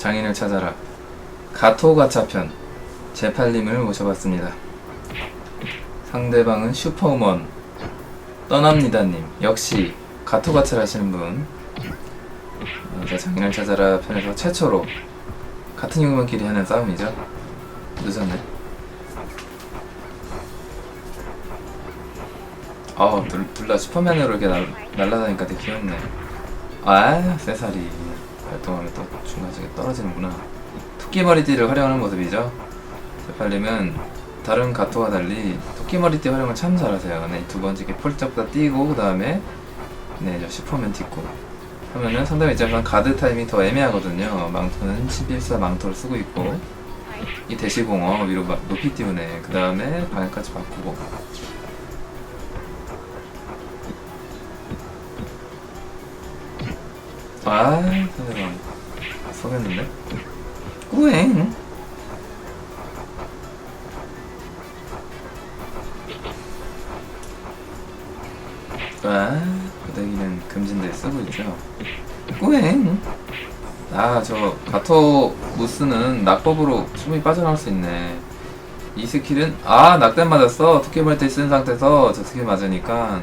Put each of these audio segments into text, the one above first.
장인을 찾아라 가토가차편 제팔님을 모셔봤습니다. 상대방은 슈퍼우먼 떠납니다님 역시 가토가차를 하시는 분 어, 자, 장인을 찾아라 편에서 최초로 같은 용병끼리 하는 싸움이죠. 늦었네. 아, 둘, 둘다 슈퍼맨으로 이렇게 날, 날아다니까 되게 귀엽네. 아, 세살이 활동하면 또 중간중에 떨어지는구나. 토끼 머리띠를 활용하는 모습이죠. 제팔님은 다른 가토와 달리 토끼 머리띠 활용을 참 잘하세요. 네, 두 번째 게 폴짝보다 띄고 그 다음에 네, 저 슈퍼맨 딛고 하면은 상대방 입장에서는 가드 타임이 더 애매하거든요. 망토는 11사 망토를 쓰고 있고 이 대시공어 위로 막 높이 띄우네. 그 다음에 방향까지 바꾸고 아 속였는데? 우엥 아 고데기는 금진대 쓰고 있죠? 우엥 아 저 가토 무스는 낙법으로 충분히 빠져나올 수 있네. 이 스킬은 아 낙댐 맞았어. 토끼벌 때쓴 상태에서 저 스킬 맞으니까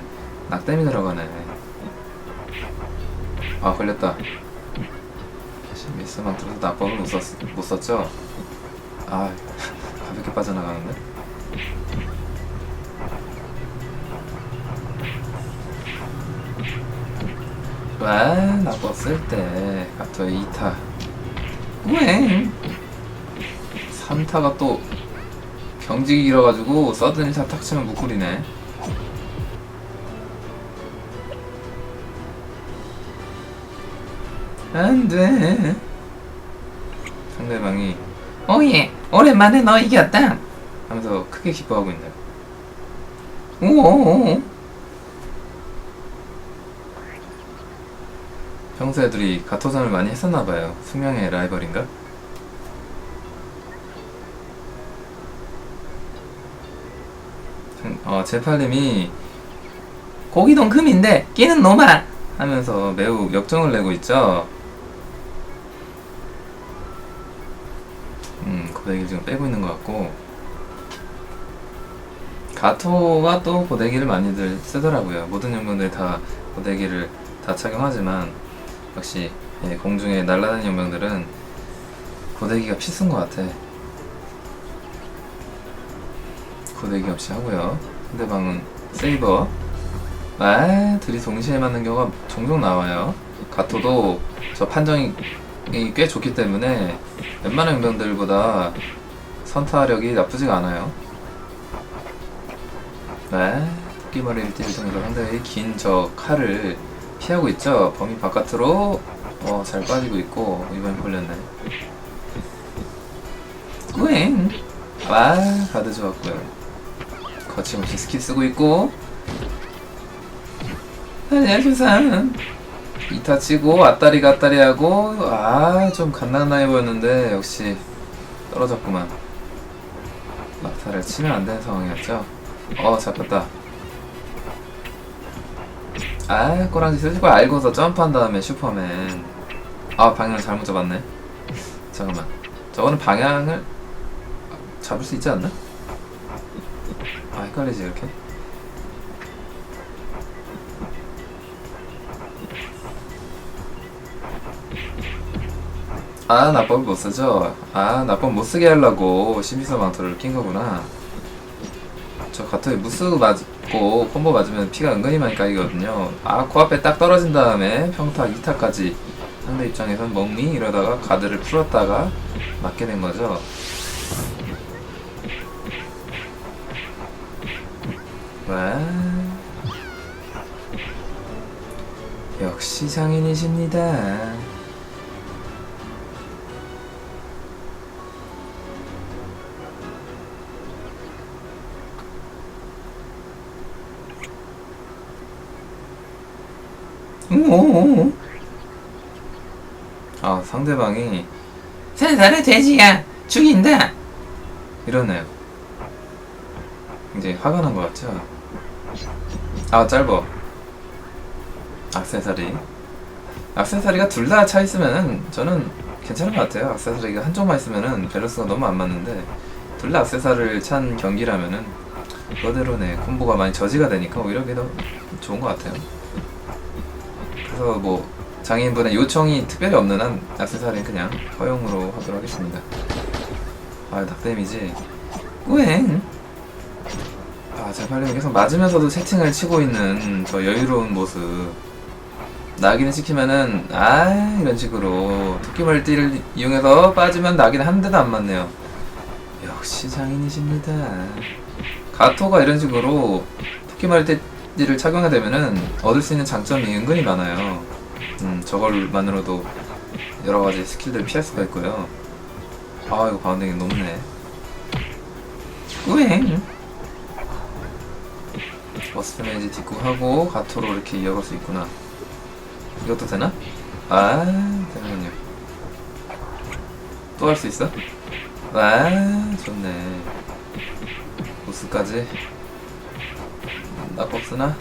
낙댐이 들어가네. 아 걸렸다 미스 만 들어서 낙법을 못, 썼, 못 썼죠? 아 가볍게 빠져나가는데? 와 낙법 쓸때 가토의 2타. 우엥 3타가 또 경직이 길어가지고 서든 1타 탁 치면 무꿀이네 안 돼. 상대방이 오예 오랜만에 너 이겼다. 하면서 크게 기뻐하고 있네 오오오. 평소에 둘이 가토전을 많이 했었나봐요. 숙명의 라이벌인가? 어, 제팔님이 고기동 금인데 끼는 놈아 하면서 매우 역정을 내고 있죠. 고데기를 지금 빼고 있는 것 같고 가토가 또 고데기를 많이들 쓰더라고요. 모든 용병들이 다 고데기를 다 착용하지만 역시 예, 공중에 날아다니는 용병들은 고데기가 필수인 것 같아. 고데기 없이 하고요. 상대방은 세이버. 아, 둘이 동시에 맞는 경우가 종종 나와요. 가토도 저 판정이 꽤 좋기 때문에 웬만한 용병들보다 선타력이 나쁘지가 않아요. 네, 토끼머리를 띠를 통해서 상대의 긴 저 칼을 피하고 있죠. 범위 바깥으로 어, 잘 빠지고 있고 이번엔 걸렸네. 우엥! 와, 가드 좋았고요. 거침없이 스킬 쓰고 있고 안녕하세요 이타 치고 앞다리 갔다리 하고 아좀 갓난나해 보였는데 역시 떨어졌구만. 막타를 치면 안 되는 상황이었죠? 어 잡혔다. 아 꼬랑지 쓰지 거 알고서 점프한 다음에 슈퍼맨. 아 방향을 잘못 잡았네. 잠깐만. 저거는 방향을 잡을 수 있지 않나? 아 헷갈리지 이렇게 아 나법 못 쓰죠? 아 나법 못 쓰게 하려고 심리서 망토를 낀 거구나. 저 가토에 무스 맞고 콤보 맞으면 피가 은근히 많이 까이거든요. 아 코앞에 딱 떨어진 다음에 평타 2타까지 상대 입장에선 멍미 이러다가 가드를 풀었다가 맞게 된 거죠. 와 역시 장인이십니다. 오. 아 상대방이 세살의 돼지야 죽인다 이러네요. 굉장히 화가 난 것 같죠? 아 짧어 악세사리 악세사리가 둘 다 차 있으면은 저는 괜찮은 것 같아요. 악세사리가 한쪽만 있으면은 밸런스가 너무 안 맞는데 둘 다 악세사리를 찬 경기라면은 그대로 네 콤보가 많이 저지가 되니까 오히려 더 좋은 것 같아요. 그래서 뭐 장애인분의 요청이 특별히 없는 한 악세사리는 그냥 허용으로 하도록 하겠습니다. 아 낙데미지. 우행. 아 제팔님이 계속 맞으면서도 채팅을 치고 있는 저 여유로운 모습. 낙인을 시키면은 아 이런 식으로 토끼멀티를 이용해서 빠지면 낙인 한 대도 안 맞네요. 역시 장인이십니다. 가토가 이런 식으로 토끼멀티 를 착용하게 되면은 얻을 수 있는 장점이 은근히 많아요. 음 저걸만으로도 여러 가지 스킬들을 피할 수가 있고요. 아 이거 바운딩이 높네. 우행! 버스 매지 뒷구하고 가토로 이렇게 이어갈 수 있구나. 이것도 되나? 아 되는군요. 또 할 수 있어? 아 좋네. 보스까지 나법 쓰나?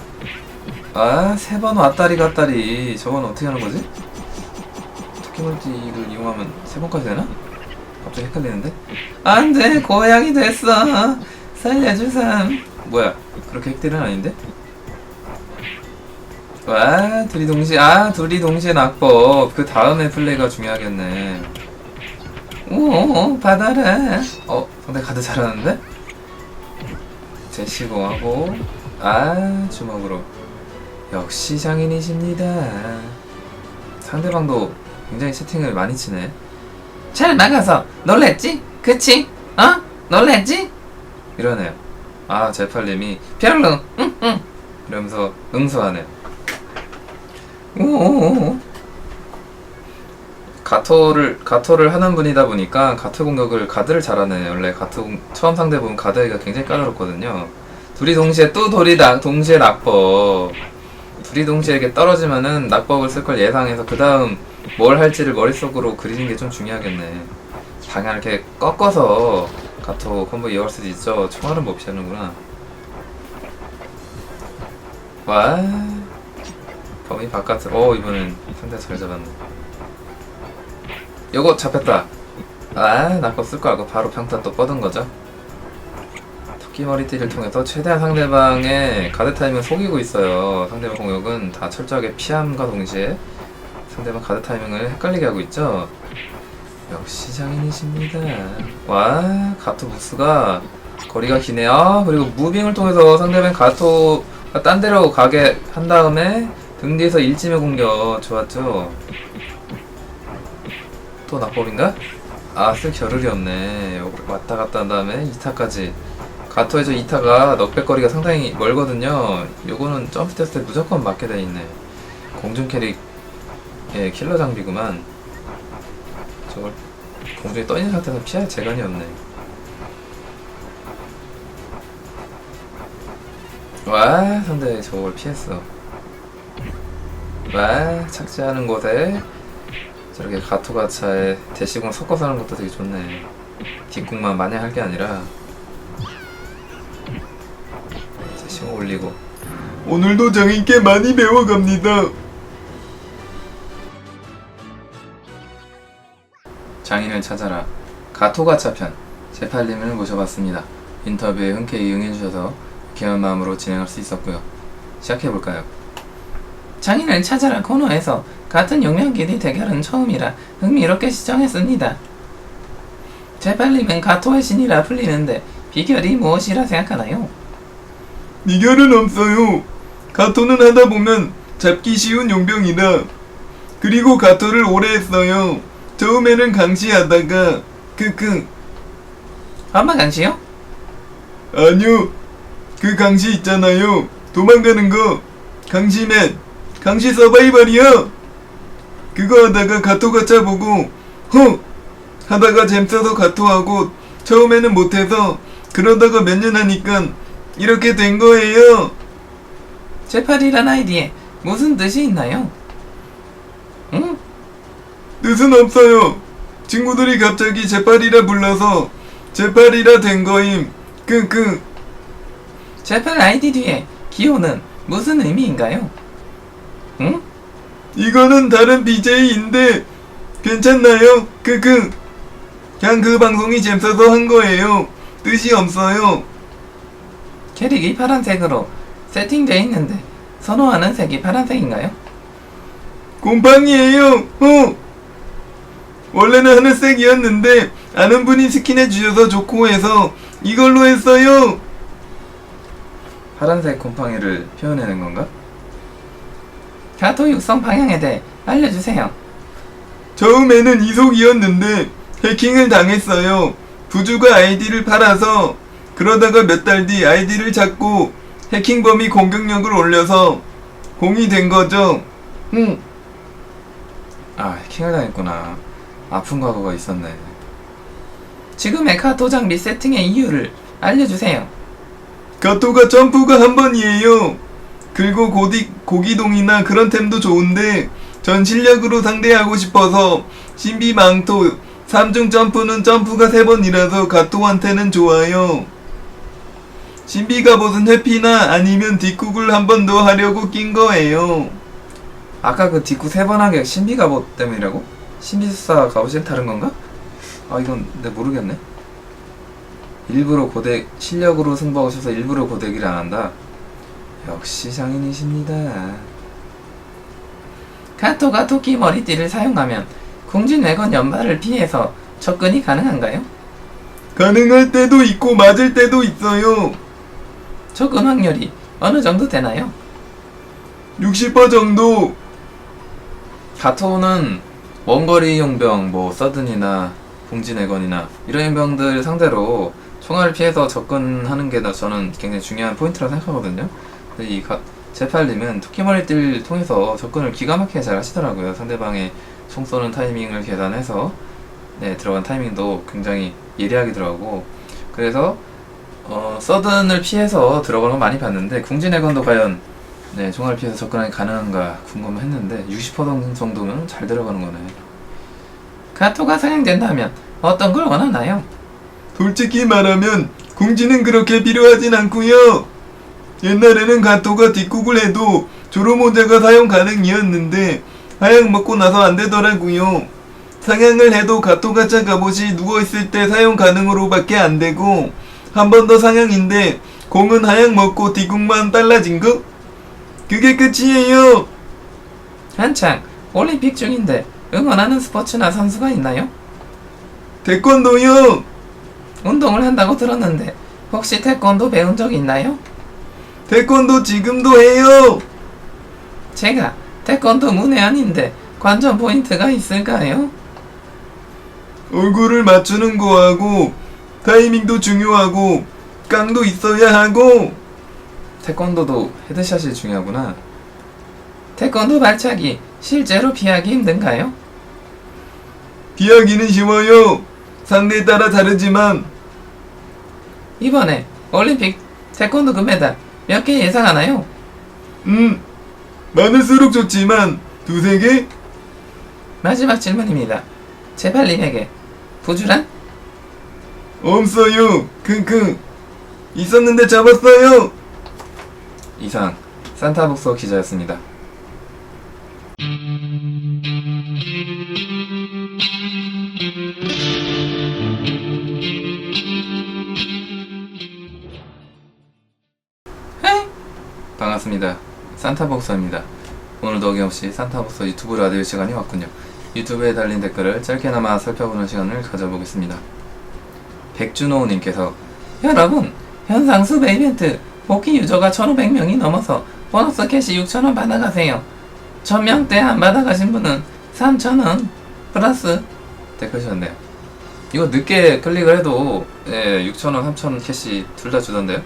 아 세 번 왔다리 갔다리 저건 어떻게 하는 거지? 토끼멀티를 이용하면 세 번까지 되나? 갑자기 헷갈리는데? 안 돼 고양이 됐어 살려주삼 뭐야 그렇게 핵딜은 아닌데? 와 둘이 동시에 아 둘이 동시에 낙법 그 다음에 플레이가 중요하겠네 오 받아라 어 상대 가드 잘하는데? 제시고 하고 아 주먹으로 역시 장인이십니다 상대방도 굉장히 채팅을 많이 치네 잘 막아서 놀랬지? 그치? 어? 놀랬지? 이러네요 아 제팔님이 뾰로롱 응응 이러면서 응수하네요 오오오 가토를 가토를 하는 분이다 보니까 가토 공격을 가드를 잘하네 원래 가토 공- 처음 상대 보면 가드가 굉장히 까다롭거든요 둘이 동시에 또 돌이 낙 동시에 낙법. 둘이 동시에 이렇게 떨어지면은 낙법을 쓸 걸 예상해서 그 다음 뭘 할지를 머릿속으로 그리는 게 좀 중요하겠네. 방향을 이렇게 꺾어서 가토 콤보 이어갈 수도 있죠. 총알은 못 피하는구나. 와. 범위 바깥을 어 이번엔 상대 잘 잡았네. 요거 잡혔다. 아 낙법 쓸 거 알고 바로 평타 또 뻗은 거죠 토끼 머리띠를 통해서 최대한 상대방의 가드 타이밍을 속이고 있어요 상대방 공격은 다 철저하게 피함과 동시에 상대방 가드 타이밍을 헷갈리게 하고 있죠 역시 장인이십니다 와 가토 부스가 거리가 기네요 아, 그리고 무빙을 통해서 상대방 가토가 딴 데로 가게 한 다음에 등 뒤에서 일침의 공격 좋았죠 또 낙법인가? 아, 쓸 겨를이 없네. 요- 왔다 갔다 한 다음에 2타까지. 가토에서 2타가 넉백거리가 상당히 멀거든요. 요거는 점프 테스트 때 무조건 맞게 돼 있네. 공중 캐릭, 예, 킬러 장비구만. 저걸 공중에 떠 있는 상태에서 피할 재간이 없네. 와, 상대 저걸 피했어. 와, 착지하는 곳에 저렇게 가토가차에 대시공 섞어서 하는 것도 되게 좋네. 뒷궁만 마냥 할 게 아니라 올리고 오늘도 장인께 많이 배워갑니다. 장인을 찾아라 가토가차 편 제팔님을 모셔봤습니다. 인터뷰에 흔쾌히 응해주셔서 귀한 마음으로 진행할 수 있었고요. 시작해볼까요? 장인을 찾아라 코너에서 같은 용량끼리 대결은 처음이라 흥미롭게 시청했습니다. 제팔님은 가토의 신이라 불리는데 비결이 무엇이라 생각하나요? 비결은 없어요. 가토는 하다 보면 잡기 쉬운 용병이다. 그리고 가토를 오래 했어요. 처음에는 강시하다가 크크 엄마 강시요? 아니요. 그 강시 있잖아요. 도망가는 거. 강시맨. 강시 서바이벌이요. 그거 하다가 가토가 차 보고 허 하다가 잼 써서 가토하고 처음에는 못해서 그러다가 몇 년 하니까 이렇게 된 거예요. 제팔이란 아이디에 무슨 뜻이 있나요? 응? 뜻은 없어요. 친구들이 갑자기 제빨이라 불러서 제빨이라 된 거임. 끙끙. 제팔 아이디 뒤에 기호는 무슨 의미인가요? 응? 이거는 다른 BJ인데 괜찮나요? 크크. 그냥 그 방송이 재밌어서 한 거예요. 뜻이 없어요. 캐릭이 파란색으로 세팅되어 있는데 선호하는 색이 파란색인가요? 곰팡이에요. 어. 원래는 하늘색이었는데 아는 분이 스킨해 주셔서 좋고 해서 이걸로 했어요. 파란색 곰팡이를 표현해낸 건가? 가토 육성 방향에 대해 알려주세요. 처음에는 이속이었는데 해킹을 당했어요. 부주가 아이디를 팔아서 그러다가 몇 달 뒤 아이디를 찾고 해킹범이 공격력을 올려서 공이 된 거죠. 응. 아, 해킹을 당했구나. 아픈 과거가 있었네. 지금의 가토 장비 세팅의 이유를 알려주세요. 가토가 점프가 한 번이에요. 그리고 고디, 고기동이나 그런 템도 좋은데 전 실력으로 상대하고 싶어서 신비망토 3중 점프는 점프가 3번이라서 가토한테는 좋아요. 신비갑옷은 회피나 아니면 뒷국을 한 번 더 하려고 낀 거예요. 아까 그 뒷구 세번 하게 신비 갑옷 때문이라고? 신비수사 갑옷이 다른 건가? 아 이건 내 모르겠네. 일부러 고대 실력으로 승부하셔서 일부러 고데기를 안 한다. 역시 장인이십니다. 가토가 토끼 머리띠를 사용하면 궁진외건 연발을 피해서 접근이 가능한가요? 가능할 때도 있고 맞을 때도 있어요. 접근 확률이 어느 정도 되나요? 60% 정도. 가토는 원거리 용병, 뭐 서든이나 봉진애건이나 이런 용병들 상대로 총알을 피해서 접근하는 게 나- 저는 굉장히 중요한 포인트라고 생각하거든요. 근데 이 가, 제팔님은 토끼머리띠를 통해서 접근을 기가 막히게 잘 하시더라고요. 상대방의 총 쏘는 타이밍을 계산해서 네, 들어간 타이밍도 굉장히 예리하게 들어가고 그래서 어, 서든을 피해서 들어가는 걸 많이 봤는데 궁진애건도 과연 네, 총알을 피해서 접근하기 가능한가 궁금했는데 60% 정도면 잘 들어가는 거네. 가토가 사용된다면 어떤 걸 원하나요? 솔직히 말하면 궁지는 그렇게 필요하진 않고요. 옛날에는 가토가 뒷국을 해도 조로모자가 사용 가능이었는데 하약 먹고 나서 안 되더라고요. 상향을 해도 가토가차 갑옷이 누워있을 때 사용 가능으로밖에 안 되고 한 번 더 상향인데 공은 하약 먹고 뒷국만 달라진 거? 그게 끝이에요. 한창 올림픽 중인데 응원하는 스포츠나 선수가 있나요? 태권도요. 운동을 한다고 들었는데 혹시 태권도 배운 적 있나요? 태권도 지금도 해요. 제가 태권도 문외한인데 관전 포인트가 있을까요? 얼굴을 맞추는 거하고 타이밍도 중요하고 깡도 있어야 하고 태권도도 헤드샷이 중요하구나. 태권도 발차기 실제로 피하기 힘든가요? 비하기는 쉬워요. 상대에 따라 다르지만 이번에 올림픽 태권도 금메달 몇 개 예상하나요? 음 많을수록 좋지만 두세 개 마지막 질문입니다. 제발 님에게 부주란? 없어요. 킁킁 있었는데 잡았어요. 이상 산타복서 기자였습니다. 반갑습니다. 산타복서입니다. 오늘도 어김없이 산타복서 유튜브 라디오 시간이 왔군요. 유튜브에 달린 댓글을 짧게나마 살펴보는 시간을 가져보겠습니다. 백준호님께서 여러분 현상 수배 이벤트 복귀 유저가 1500명이 넘어서 보너스 캐시 6000원 받아가세요. 1000명대 안 받아가신 분은 3000원 플러스 댓글 주셨네요. 이거 늦게 클릭을 해도 예, 6,000원, 3,000원 캐시 둘 다 주던데요.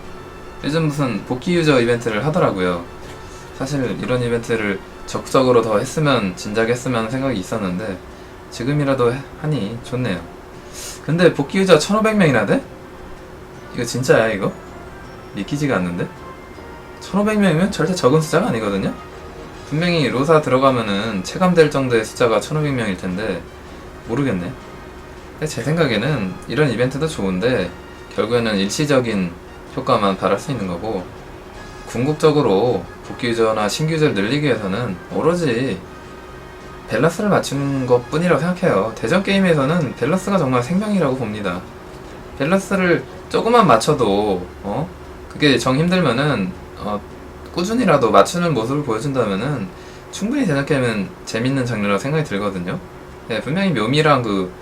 요즘 무슨 복귀 유저 이벤트를 하더라고요. 사실 이런 이벤트를 적극적으로 더 했으면 진작 했으면 생각이 있었는데 지금이라도 해- 하니 좋네요. 근데 복귀 유저 1,500명이나 돼? 이거 진짜야 이거? 믿기지가 않는데? 1500명이면 절대 적은 숫자가 아니거든요? 분명히 로사 들어가면은 체감될 정도의 숫자가 1500명일 텐데 모르겠네 근데 제 생각에는 이런 이벤트도 좋은데 결국에는 일시적인 효과만 바랄 수 있는 거고 궁극적으로 복귀 유저나 신규 유저를 늘리기 위해서는 오로지 밸런스를 맞추는 것 뿐이라고 생각해요. 대전 게임에서는 밸런스가 정말 생명이라고 봅니다. 밸런스를 조금만 맞춰도, 어? 그게 정 힘들면은, 어, 꾸준히라도 맞추는 모습을 보여준다면은, 충분히 대전 게임은 재밌는 장르라고 생각이 들거든요. 네, 분명히 묘미랑 그,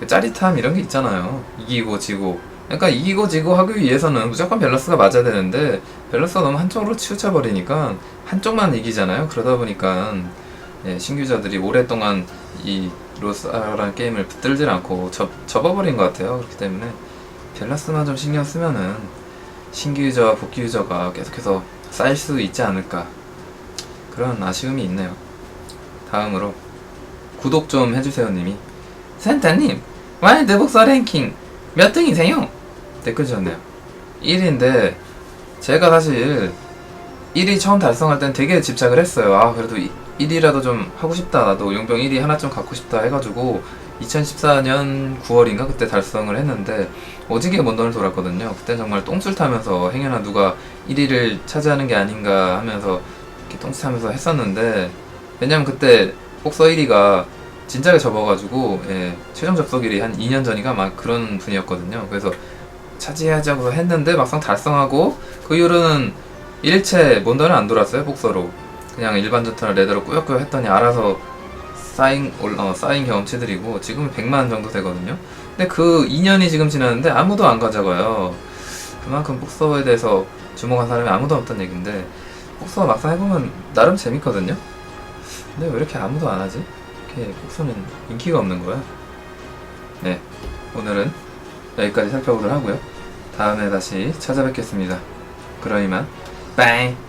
그 짜릿함 이런 게 있잖아요. 이기고 지고. 그러니까 이기고 지고 하기 위해서는 무조건 밸런스가 맞아야 되는데, 밸런스가 너무 한쪽으로 치우쳐 버리니까, 한쪽만 이기잖아요. 그러다 보니까, 예, 신규자들이 오랫동안 이 로스라는 게임을 붙들질 않고 접, 접어버린 것 같아요. 그렇기 때문에 밸런스만 좀 신경 쓰면은 신규 유저와 복귀 유저가 계속해서 쌓일 수 있지 않을까 그런 아쉬움이 있네요. 다음으로 구독 좀 해주세요 님이 센타님 와일드 복서 랭킹 몇 등이세요? 댓글 주셨네요. 1위인데 제가 사실 1위 처음 달성할 땐 되게 집착을 했어요. 아, 그래도 1위라도 좀 하고 싶다. 나도 용병 1위 하나 좀 갖고 싶다 해가지고 2014년 9월인가 그때 달성을 했는데 오지게 먼 돈을 돌았거든요. 그때 정말 똥줄 타면서 행여나 누가 1위를 차지하는 게 아닌가 하면서 이렇게 똥줄 타면서 했었는데 왜냐면 그때 복서 1위가 진작에 접어가지고 예, 최종 접속일이 한 2년 전인가 막 그런 분이었거든요. 그래서 차지하지 하고 했는데 막상 달성하고 그 이후로는 일체 몬더는 안 돌았어요 복서로. 그냥 일반 전투나 레더로 꾸역꾸역 했더니 알아서 쌓인 올- 어, 쌓인 경험치들이고 지금 100만 정도 되거든요. 근데 그 2년이 지금 지났는데 아무도 안 가져가요. 그만큼 복서에 대해서 주목한 사람이 아무도 없던 얘긴데 복서 막상 해보면 나름 재밌거든요. 근데 왜 이렇게 아무도 안 하지? 이렇게 복서는 인기가 없는 거야. 네 오늘은 여기까지 살펴보도록 하고요. 다음에 다시 찾아뵙겠습니다. 그럼 이만 빠이